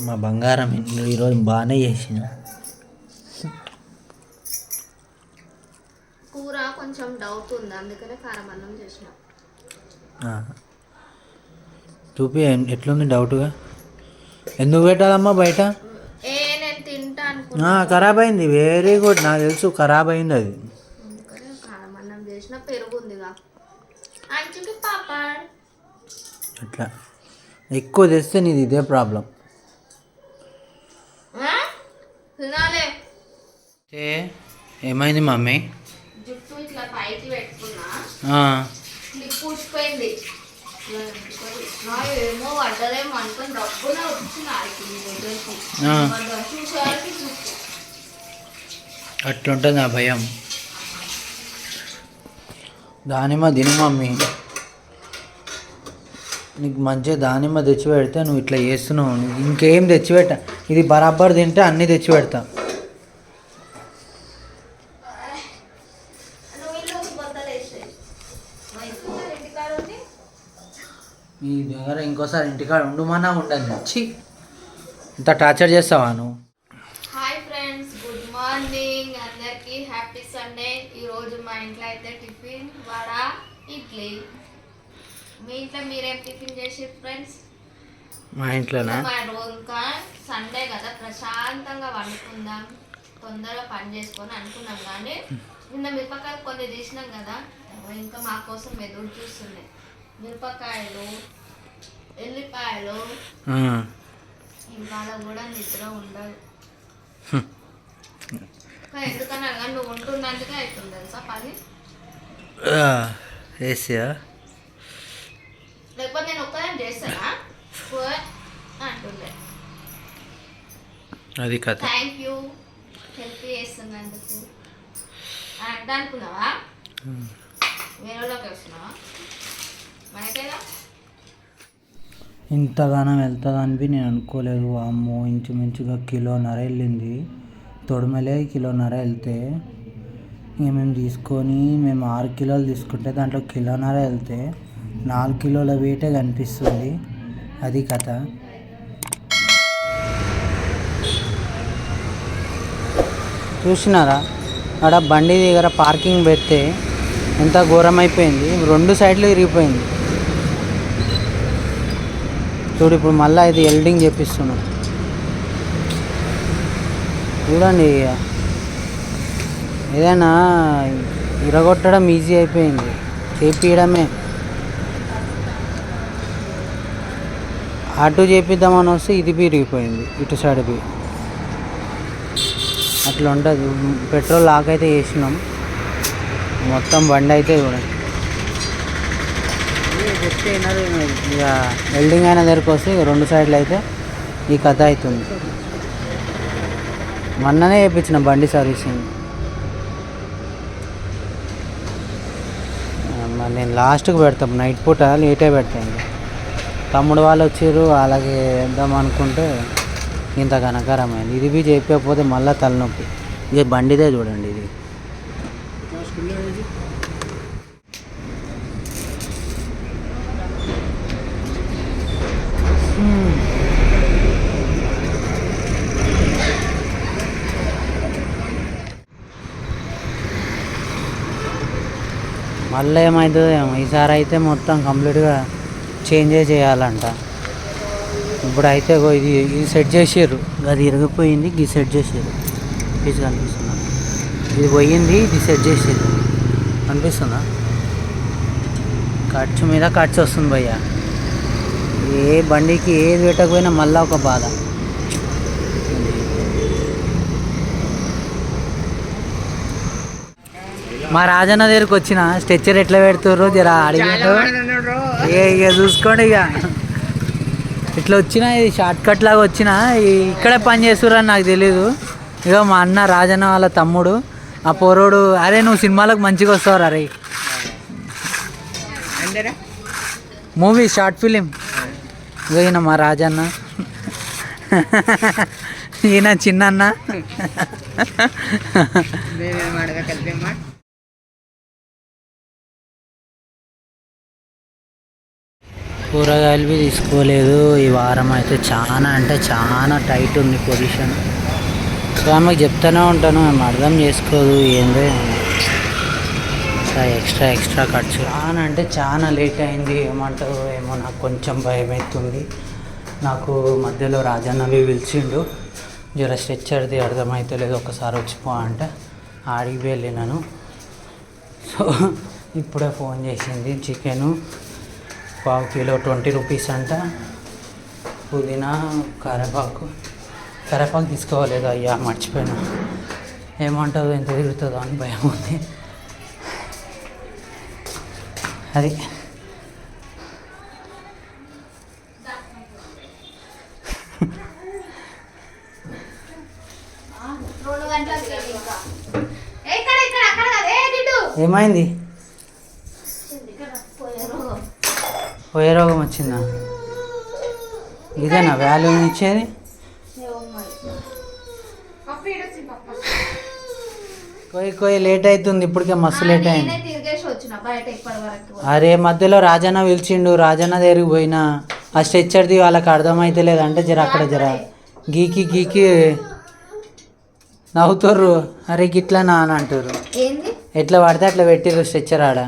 మా బంగారం ఈరోజు బాగానే చేసిన. కూర కొంచెం డౌట్ ఉంది అందుకనే కారం అన్నం చేసిన. చూపి ఎట్లుంది డౌట్గా ఎందుకు పెట్టాలమ్మా బయట? ఖరాబ్ అయింది. వెరీ గుడ్ నాకు తెలుసు ఖరాబ్ అయింది అది. అట్లా. ఎక్కువ తెస్తే నీది ఇదే ప్రాబ్లం ఆ? తినాలే ఏ ఏమైంది మమ్మీ? జుట్టు ఇట్లా పైకి పెట్టుకున్నా. క్లిప్ ఏమో పడ్డదేమో అనుకుని డబ్బునే చూసేవారికి అట్లుంటుంది నా భయం. దానిమ్మ తిను మమ్మీ. నీకు మంచిగా దానిమ్మ తెచ్చి పెడితే నువ్వు ఇట్లా చేస్తున్నావు. ఇంకేం తెచ్చి పెట్ట ఇది బరాబర్ తింటే అన్నీ తెచ్చి పెడతా. ఇంకోసారి ఇంటికాడ ఉండమన్నా ఉండదు ఛీ. ఇంత టార్చర్ చేస్తావా నువ్వు? Hi friends good morning. అందరికి హ్యాపీ సండే. ఈరోజు మా ఇంట్లో అయితే టిఫిన్ వడ ఇడ్లీ. మీ ఇంట్లో మీరేం టిఫిన్ చేసారు ఫ్రెండ్స్? మా ఇంట్లోనా? మా ఇంకా సండే కదా ప్రశాంతంగా వండుకుందాం తొందరగా పని చేసుకొని అనుకున్నాం కానీ నిన్న మిరపకాయలు కొన్ని తీసినాం కదా ఇంకా మా కోసం ఎదురు చూస్తున్నాయి. మిరపకాయలు ఎల్లిపాయలు. ఇవాళ కూడా నిద్ర ఉండదు. కానీ ఎందుకన్నా కానీ నువ్వు ఉంటున్నందుకే అవుతుంది తెలుసా పని? లేకపోతే నేను ఒక్కదాన్ని చేస్తానా? అంటుండే. అది కథ. థ్యాంక్ యూ హెల్ప్ చేస్తున్నందుకు. అంటే అనుకున్నావా వేరేలోకి వస్తున్నావా? మనకేదా ఇంతగానం వెళ్తుందని నేను అనుకోలేదు అమ్మో ఇంచుమించుగా కిలోన్నర వెళ్ళింది. తొడిమలే కిలోన్నర వెళ్తే ఇక మేము తీసుకొని మేము ఆరు కిలోలు తీసుకుంటే దాంట్లో కిలోన్నర వెళ్తే నాలుగు కిలోల వేటే కనిపిస్తుంది. అది కథ. చూసినారా? ఆడ బండి దగ్గర పార్కింగ్ పెడితే ఎంత ఘోరమైపోయింది. రెండు సైడ్లు ఇరిగిపోయింది చూడు ఇప్పుడు మళ్ళీ ఇది ఎల్డింగ్ చేపిస్తున్నాం చూడండి ఏదైనా ఇరగొట్టడం ఈజీ అయిపోయింది. చేపియడమే. అటు చేపిద్దామని వస్తే ఇది పీరిగిపోయింది ఇటు సైడ్కి అట్లా ఉంటుంది. పెట్రోల్ లాక్ అయితే వేసినాం మొత్తం బండి అయితే చూడండి. ఇక ఇక వెల్డింగ్ అయిన దగ్గరికి వస్తే రెండు సైడ్లు అయితే ఈ కథ అవుతుంది మొన్ననే చేయించిన బండి సర్వీసింగ్. మరి నేను లాస్ట్కి పెడతాం నైట్ పూట లేటే పెడతాను తమ్ముడు వాళ్ళు వచ్చారు అలాగే వేద్దాం అనుకుంటే ఇంత ఘనకరమైంది ఇది బీ చెప్పకపోతే మళ్ళీ తలనొప్పి. ఇక బండిదే చూడండి ఇది. మళ్ళీ ఏమవుతుందో ఏమో ఈసారి అయితే మొత్తం కంప్లీట్గా చేంజే చేయాలంట. ఇప్పుడు అయితే ఇది ఇది సెట్ చేసారు అది ఇరిగిపోయింది ఇది సెట్ చేసారు పీస్ కనిపిస్తుందా? ఇది పోయింది ఇది సెట్ చేసారు కనిపిస్తుందా? ఖర్చు మీద ఖర్చు వస్తుంది భయ్య. ఏ బండికి ఏది పెట్టకపోయినా మళ్ళీ ఒక బాధ. మా రాజన్న దగ్గరికి వచ్చిన స్ట్రెచ్చర్ ఎట్లా పెడుతుర్రు జర అడిగినట్టు ఇక చూసుకోండి ఇక ఇట్లా వచ్చిన ఇది షార్ట్ కట్ లాగా వచ్చిన ఇక్కడే పని చేస్తుర్రని నాకు తెలీదు. ఇక మా అన్న రాజన్న వాళ్ళ తమ్ముడు ఆ పోరోడు అరే నువ్వు సినిమాలకు మంచిగా వస్తావు అరే మూవీ షార్ట్ ఫిలిం. ఈయన మా రాజన్న. ఈయన చిన్నన్న. కూరగాయలు తీసుకోలేదు. ఈ వారం అయితే చాలా అంటే చాలా టైట్ ఉంది పొజిషన్. సో ఆమెకు చెప్తూనే ఉంటాను. ఆమె అర్థం చేసుకోదు. ఏందో? ఎక్స్ట్రా ఎక్స్ట్రా ఖర్చు. చాలా అంటే చాలా లేట్ అయింది. ఏమంటారు ఏమో నాకు కొంచెం భయం అవుతుంది నాకు మధ్యలో రాజన్నవి పిలిచిండు. జర స్ట్రెచ్చర్ది అర్థమైతలేదు. ఒకసారి వచ్చిపో అంటే ఆడికి వెళ్ళినాను. సో ఇప్పుడే ఫోన్ చేసింది చికెను. పావు కిలో ట్వంటీ రూపీస్ అంట. పుదీనా కరివేపాకు. కరివేపాకు తీసుకోవాలేదు అయ్యా మర్చిపోయినా. ఏమంటుందో ఎంత తిరుగుతుందో అని భయం ఉంది. అది. రెండు గంటలకు ఇంకా ఏ, ఇక్కడ ఇక్కడ అక్కడ కాదు. ఏ దిడ్డు ఏమైంది పోయారు పోయే రోగం వచ్చిందా? ఇదేనా వాల్యూ ఇచ్చేది? కోయి కోయి లేట్ అవుతుంది ఇప్పటికే మస్తు లేట్ అయింది. అరే మధ్యలో రాజన్న పిలిచిండు రాజన్న దగ్గరికి పోయినా. ఆ స్ట్రెచ్చర్ది వాళ్ళకి అర్థమైతే లేదంటే జర అక్కడ జర గీకి గీకి నవ్వుతారు అరే గిట్లా నా అని అంటారు ఎట్లా పడితే అట్లా పెట్టిర్రు స్ట్రెచ్చర్ ఆడ.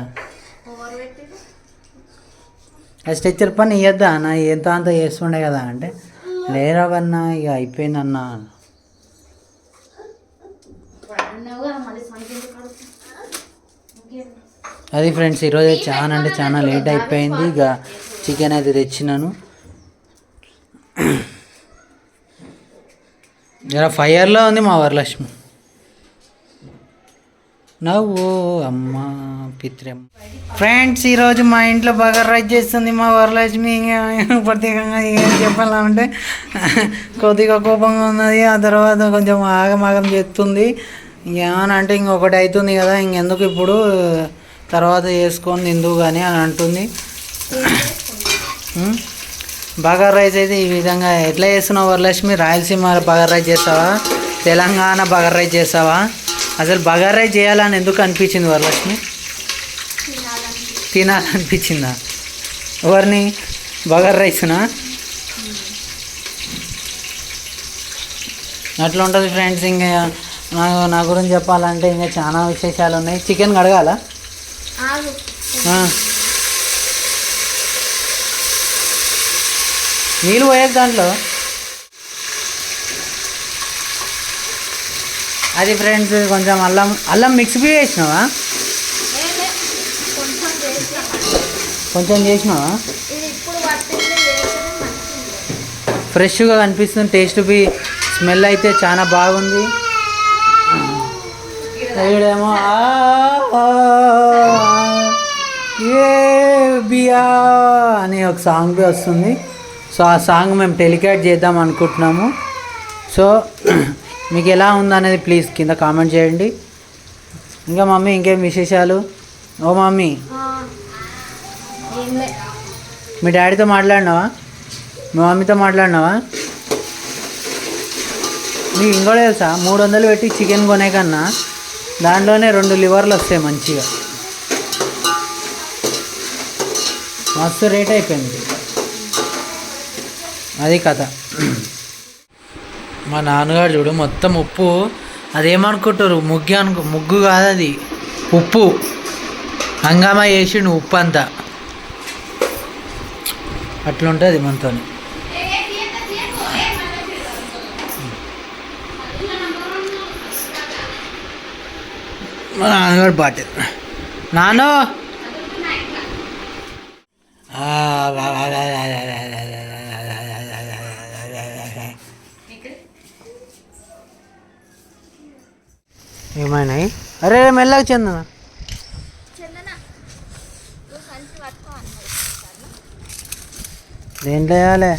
అది స్ట్రెచ్చర్ పని ఇవ్వద్దా అన్న? ఎంత అంత చేస్తుండే కదా అంటే లేరావన్నా ఇక అయిపోయిందన్న. అది ఫ్రెండ్స్ ఈరోజు చాలా అంటే చాలా లేట్ అయిపోయింది. ఇక చికెన్ అయితే తెచ్చినాను. జర ఫైర్లో ఉంది మా వరలక్ష్మి. నవ్వు అమ్మ పిత్రం. ఫ్రెండ్స్ ఈరోజు మా ఇంట్లో బాగా రైజ్ చేస్తుంది మా వరలక్ష్మి. ఇంకా ప్రత్యేకంగా ఏం చెప్పాలంటే కొద్దిగా కోపంగా ఉన్నది. ఆ తర్వాత కొంచెం ఆగమాగం చేస్తుంది. ఏమనంటే ఇంకొకటి అవుతుంది కదా ఇంకెందుకు ఇప్పుడు? తర్వాత చేసుకొని తిందువు కానీ అని అంటుంది. బాగా రైస్ అయితే ఈ విధంగా. ఎట్లా చేస్తున్నావు వరలక్ష్మి? రాయలసీమ బాగా రైస్ చేస్తావా? తెలంగాణ బాగా రైస్ చేస్తావా? అసలు బగార్ రైస్ చేయాలని ఎందుకు అనిపించింది వరలక్ష్మి? తినాలనిపించిందా? ఎవరిని? బగార్ రైస్నా? అట్లా ఉంటుంది ఫ్రెండ్స్ ఇంకా నాకు నా గురించి చెప్పాలంటే ఇంకా చాలా విశేషాలు ఉన్నాయి. చికెన్ కడగాలా. నీళ్ళు పోయేది దాంట్లో? అది ఫ్రెండ్స్ కొంచెం అల్లం అల్లం మిక్స్ బి చేసినావా. కొంచెం చేసిన. కొంచెం చేసినావా? ఫ్రెష్గా కనిపిస్తుంది టేస్ట్ బి స్మెల్ అయితే చాలా బాగుంది. ఆ, ఏ బియా అని ఒక సాంగ్ వస్తుంది. సో ఆ సాంగ్ మేము టెలికాట్ చేద్దాం అనుకుంటున్నాము. సో మీకు ఎలా ఉందనేది ప్లీజ్ కింద కామెంట్ చేయండి. ఇంకా మమ్మీ ఇంకేం విశేషాలు? ఓ మమ్మీ. మీ డాడీతో మాట్లాడినావా? మీ మమ్మీతో మాట్లాడినావా? మీకు ఇంకోటి తెలుసా? మూడు వందలు పెట్టి చికెన్ కొనే కన్నా దాంట్లోనే రెండు లివర్లు వస్తాయి మంచిగా. మస్తు రేట్ అయిపోయింది. అది కథ. మా నాన్నగారు చూడు మొత్తం ఉప్పు. అదేమనుకుంటారు? ముగ్గు అనుకో ముగ్గు కాదు అది ఉప్పు. హంగామా వేసిండు ఉప్పు అంతా అట్లుంటుంది మనతో మా నాన్నగారు బాట. నాన్న! ఏమైనాయి అరే మెల్లగా చెందన. దేంట్లో వేయాలి?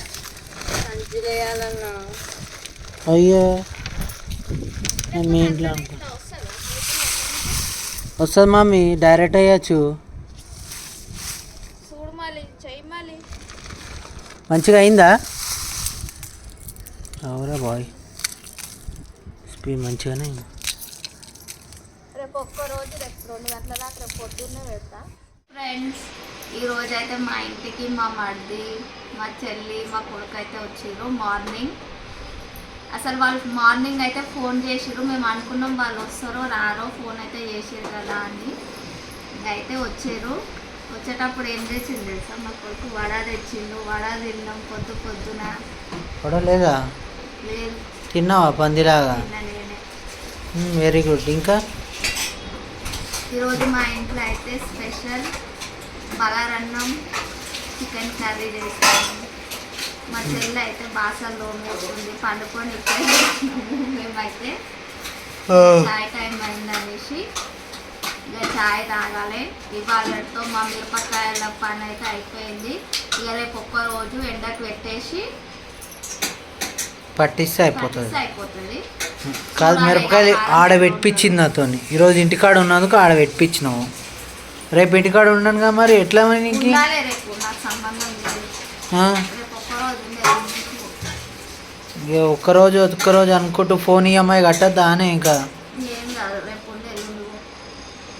అయ్యో. మీ ఇంట్లో వస్తుందా? మమ్మీ డైరెక్ట్ అయ్యచ్చు మంచిగా అయిందా? అవురా బాయ్. స్పీడ్ మంచిగానే అయింది రేపు ఒక్క రోజు రేపు రెండు గంటల దాకా రేపు పొద్దున్నే పెడతా ఫ్రెండ్స్ ఈ రోజు అయితే మా ఇంటికి మా మరిది మా చెల్లి మా కొడుకు అయితే వచ్చిర్రు మార్నింగ్. అసలు వాళ్ళు మార్నింగ్ అయితే ఫోన్ చేసిర్రు మేము అనుకున్నాం వాళ్ళు వస్తారో రారో ఫోన్ అయితే చేసిర్రు కదా అని. అయితే వచ్చారు. వచ్చేటప్పుడు ఏం చేసింది తెలుసా? మా కొడుకు వడ తెచ్చిండు. వడ తిన్నాం పొద్దు పొద్దున. పడలేదా లేదు? తిన్నావా పందిలాగా నేనే. వెరీ గుడ్ ఇంకా? ఈరోజు మా ఇంట్లో అయితే స్పెషల్ బగారన్నం చికెన్ కర్రీ చేస్తాము మా చెల్లి అయితే బాసల్లో వేస్తుంది పండుకొని ఇక్కడే మేమైతే చాయ్ టైం అయిందనేసి ఇక చాయ్ తాగాలి. ఇవాళతో మా మిరపకాయల పని అయితే అయిపోయింది. ఇక రేపు ఒక్క రోజు ఎండకు పెట్టేసి పట్టిస్తే అయిపోతుంది. పట్టిస్తే అయిపోతుంది. కాదు మిరపకాయలు ఆడ నాతో ఈరోజు ఇంటికాడ ఉన్నందుకు ఆడబెట్టించినావు రేపు ఇంటికాడ ఉన్నానుగా మరి ఎట్లా నీకు? ఇక ఒక్కరోజు ఒక్కరోజు అనుకుంటూ ఫోన్ ఈఎంఐ కట్టద్దా అనే ఇంకా.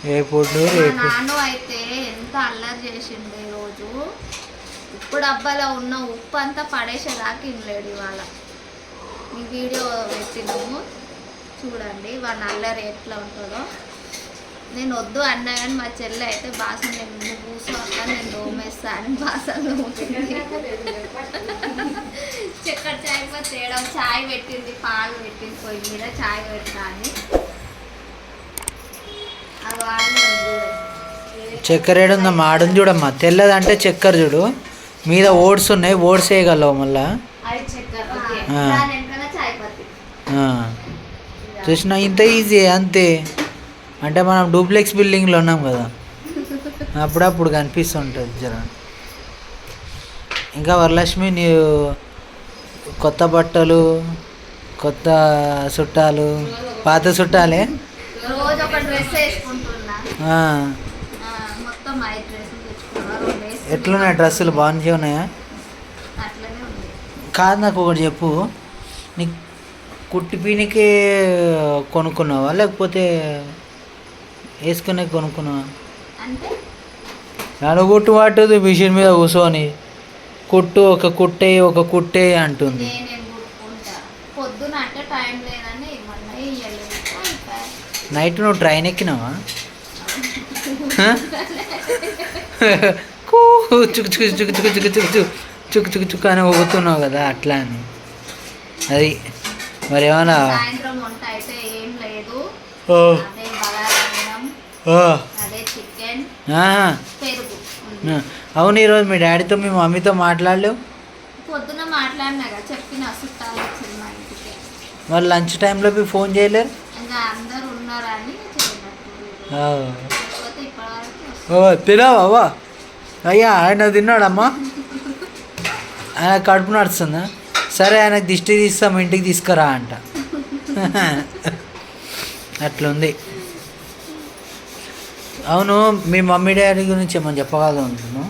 రేపు రేపు ఇప్పుడు అబ్బాయిలో ఉన్న ఉప్పు అంతా పడేసేదాకా ఇనలేడు ఇవాళ. ఈ వీడియో పెట్టినాము. చూడండి వాళ్ళ అల్లరి ఎట్లా ఉంటుందో. నేను వద్దు అన్నా కానీ మా చెల్లె అయితే బాసన నేను కూర్చో అక్క నేను దోమేస్తా అని బాసన దోముతుంది చక్కెర చాయ్ పో తేడా చాయ్ పెట్టింది పాలు పెట్టింది పొయ్యి మీద చాయ్ పెట్టినా అని. అది వాడిని చూడు. చక్కెర ఏడుందా మాడం చూడమ్మా. తెల్లదంటే చక్కెర చూడు. మీద ఓట్స్ ఉన్నాయి ఓట్స్ వేయగలవు మళ్ళా అది చక్కెర ఆ. దాని వెనకాల చాయ్ పత్తి ఆ. చూసినా ఇంత ఈజీ అంతే. అంటే మనం డూప్లెక్స్ బిల్డింగ్లో ఉన్నాం కదా. అప్పుడప్పుడు కనిపిస్తుంటుంది జర. ఇంకా వరలక్ష్మి నీవు కొత్త బట్టలు కొత్త చుట్టాలు పాత చుట్టాలే. ఎట్లున్నాయి డ్రెస్సులు? బాగుంది ఉన్నాయా. కాదు నాకు ఒకటి చెప్పు. నీ కుట్టి పీనికి కొనుక్కున్నావా లేకపోతే వేసుకునే కొనుక్కున్నావా అంటే నలుగుట్టు పట్టుది మిషన్ మీద కూర్చొని కుట్టు ఒక కుట్టే ఒక కుట్టే అంటుంది. నైట్ నువ్వు ట్రైన్ ఎక్కినావా చుక్ చుక్ చుక్ చుక్ చుక్ చుక్ చుక్ చుక్ చుక్ చుక్ అని ఊగుతున్నావు కదా అట్లా అని అది మరి ఏమన్నా సాయంత్రం వంట అయితే ఏం లేదు. ఓ, అదే బగారం ఓ, అదే చికెన్ ఆహా. పెరుగు. ఉంది. అవును ఈరోజు మీ డాడీతో మీ మమ్మీతో మాట్లాడలేవు? పొద్దున మాట్లాడినాగా చెప్పిన చుట్టాలు వచ్చింది మా ఇంటికి. మరి లంచ్ టైంలో మీ ఫోన్ చేయలేరు? ఇంకా అందరు ఉన్నారని ఓ. తినావా? అయ్యా ఆయన తిన్నాడమ్మా? ఆయన కడుపు నడుస్తుందా? సరే ఆయనకు దిష్టి తీస్తాం ఇంటికి తీసుకురా అంట. అట్లుంది. అవును మీ మమ్మీ డాడీ గురించి ఏమని చెప్పగలుగుతున్నాను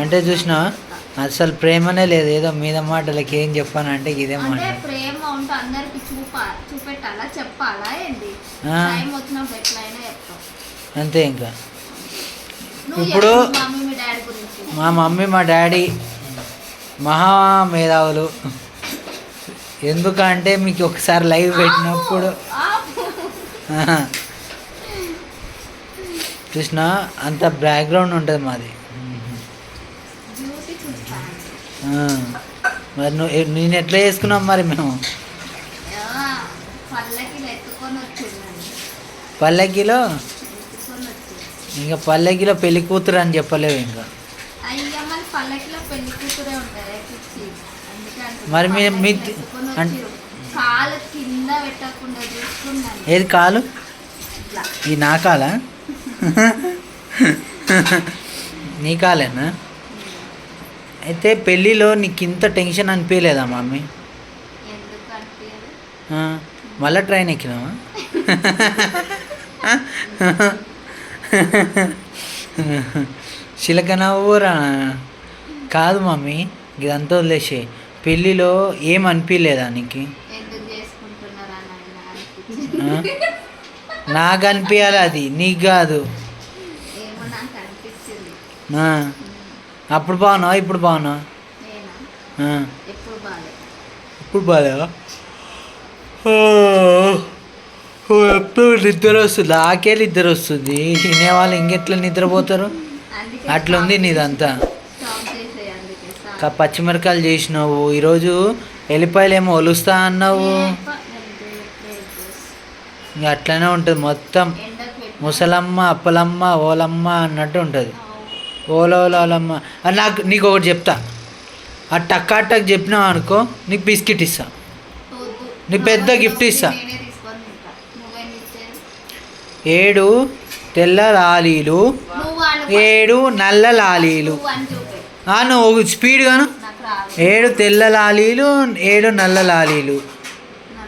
అంటే చూసిన అసలు ప్రేమనే లేదు. ఏదో మీద మాటలకి ఏం చెప్పాను అంటే ఇదే మాట అంతే ఇంకా. ఇప్పుడు మా మమ్మీ మా డాడీ మహా మేధావులు ఎందుకంటే మీకు ఒకసారి లైవ్ పెట్టినప్పుడు. చూసినా అంత బ్యాక్గ్రౌండ్ ఉంటుంది మాది. మరి నువ్వు నేను ఎట్లా చేసుకున్నాం మరి మేము? పల్లెకిలో ఇంకా పల్లెకిలో పెళ్ళి కూతురు అని చెప్పలేవు ఇంకా అయ్యా మరి పల్లకిలో పెళ్ళి కూతురే ఉంటుంది ఎక్కిచ్చి అంటున్నా. మరి మీ-. కాలు కింద పెట్టకుండా చూసుకున్నాను. ఏది కాలు? ఈ నా కాలా? నీ కాలేనా? అయితే పెళ్ళిలో నీకు ఇంత టెన్షన్ అనిపించలేదా మమ్మీ మళ్ళా ట్రైన్ ఎక్కినావా? చిలక నవ్వురా. కాదు మమ్మీ ఇదంతా వదిలేసే పెళ్ళిలో ఏం అనిపించలేదా నీకు? నాకు అనిపించాలి అది నీకు కాదు. అప్పుడు బాగున్నావా ఇప్పుడు బాగున్నావా? ఇప్పుడు బాగాలేవా ఎప్పుడు నిద్ర వస్తుంది? ఆకేళ్ళు నిద్ర వస్తుంది. తినేవాళ్ళు ఇంకెట్లా నిద్రపోతారు? అందుకే అట్లా ఉంది నీదంతా. పచ్చిమిరకాయలు చేసినావు ఈరోజు ఎల్లిపాయలు ఏమో ఒలుస్తా అన్నావు. ఇంక అట్లనే ఉంటుంది మొత్తం. ముసలమ్మ అప్పలమ్మ ఓలమ్మ అన్నట్టు ఉంటుంది. ఓలోలమ్మ అది నాకు నీకు ఒకటి చెప్తా ఆ టక్ టక్ చెప్పినావు అనుకో నీకు బిస్కెట్ ఇస్తా వద్దు. నీ పెద్ద gift ఇస్తా. ఏడు తెల్ల లాలీలు. ఏడు నల్ల లాలీలు నువ్వు అని చూపే. ఆ, నువ్వు స్పీడ్ గాను. నాకు రాదు. ఏడు తెల్ల లాలీలు ఏడు నల్ల లాలీలు.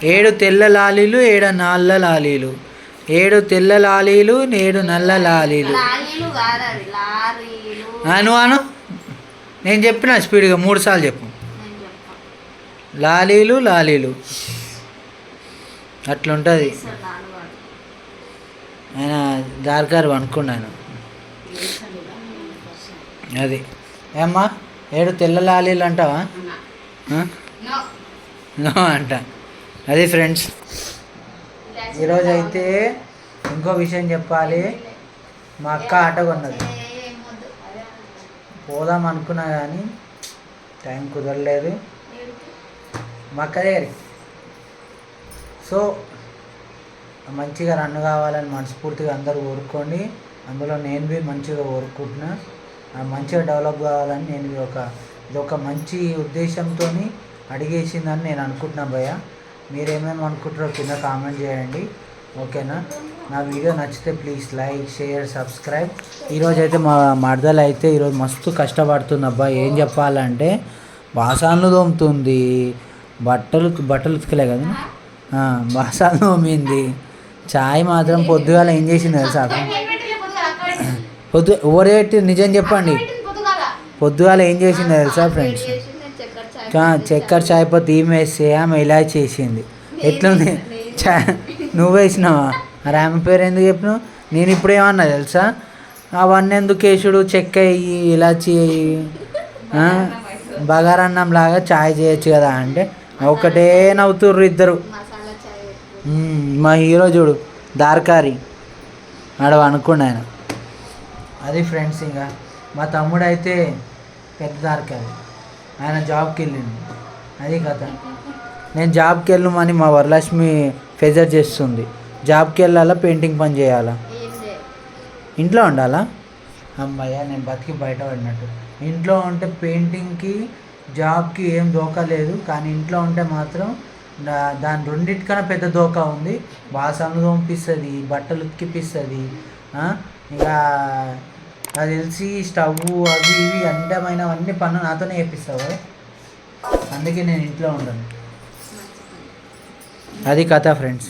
ఏడు తెల్ల లాలీలు ఏడు నల్ల లాలీలు. ఏడు తెల్ల లాలీలు ఏడు నల్ల లాలీలు. అను అను. నేను చెప్పిన స్పీడ్గా మూడు సార్లు చెప్పు. లాలీలు లాలీలు. అట్లుంటుంది. ఆయన దారికారు అనుకున్నాను. అది. ఏమ్మా? ఏడు తెల్ల లాలీలు అంటావా? నో. అంట. అది ఫ్రెండ్స్ ఈరోజు అయితే ఇంకో విషయం చెప్పాలి. మా అక్క ఆట కొన్నది. పోదాం అనుకున్నా కానీ టైం కుదరలేదు. మా అక్క దగ్గరికి. సో మంచిగా రన్ కావాలని మనస్ఫూర్తిగా అందరూ కోరుకోండి. అందులో నేను బి మంచిగా కోరుకుంటున్నా. ఆ మంచిగా డెవలప్ కావాలని నేను ఇది ఒక ఇది ఒక మంచి ఉద్దేశంతో అడిగేసిందని నేను అనుకుంటున్నా భయ్య. మీరేమేమి అనుకుంటారో కింద కామెంట్ చేయండి. ఓకేనా? నా వీడియో నచ్చితే ప్లీజ్ లైక్ షేర్ సబ్స్క్రైబ్ ఈరోజు అయితే మా మరదలు అయితే ఈరోజు మస్తు కష్టపడుతుంది అబ్బా. ఏం చెప్పాలంటే బాసాన్లు తోముతుంది. బట్టలు బట్టలు ఉతకలే కదా? ఆ, బాసాలు తోమింది. చాయ్ మాత్రం పొద్దుగాల ఏం చేసింది తెలుసా? పొద్దు ఎవరే నిజం చెప్పండి. పొద్దుగాల. ఏం చేసింది తెలుసా ఫ్రెండ్స్ చక్కెర చాయ్ పత్తి ఈమె వేస్తే ఆమె ఇలా చేసింది. ఎట్లుంది? చా నువ్వు వేసినావా? మరి ఆమె పేరు ఎందుకు చెప్పినావు? నేను ఇప్పుడు ఏమన్నా తెలుసా? అవన్నీ ఎందుకు వేసుడు? చెక్క వేయి ఇలాచి వేయి? బగారన్నం లాగా చాయ్ చేయొచ్చు కదా అంటే ఒకటే నవ్వుతుర్రు ఇద్దరు. మా హీరో చూడు దార్కారి. ఆడ అనుకుండా ఆయన. అది ఫ్రెండ్స్ ఇంకా. మా తమ్ముడు అయితే పెద్ద దార్కారి ఆయన జాబ్కి వెళ్ళిండు అది కథ. నేను జాబ్కి వెళ్ళమని మా వరలక్ష్మి ఫెజర్ చేస్తుంది. జాబ్కి వెళ్ళాలా పెయింటింగ్ పని చేయాలా? ఇంట్లో ఉండాలా? అమ్మాయ్య నేను బతికి బయటపడినట్టు ఇంట్లో ఉంటే పెయింటింగ్కి జాబ్కి ఏం దోకా లేదు. కానీ ఇంట్లో ఉంటే మాత్రం దాని రెండింటికన్నా పెద్ద దోకా ఉంది. బాసనలు తోమిపిస్తుంది బట్టలు ఉతికిపిస్తుంది ఇక అది తెలిసి స్టవ్ అవి ఇవి అందమైనవన్నీ పనులు నాతోనే చేపిస్తావు అందుకే నేను ఇంట్లో ఉండను. అది కథ ఫ్రెండ్స్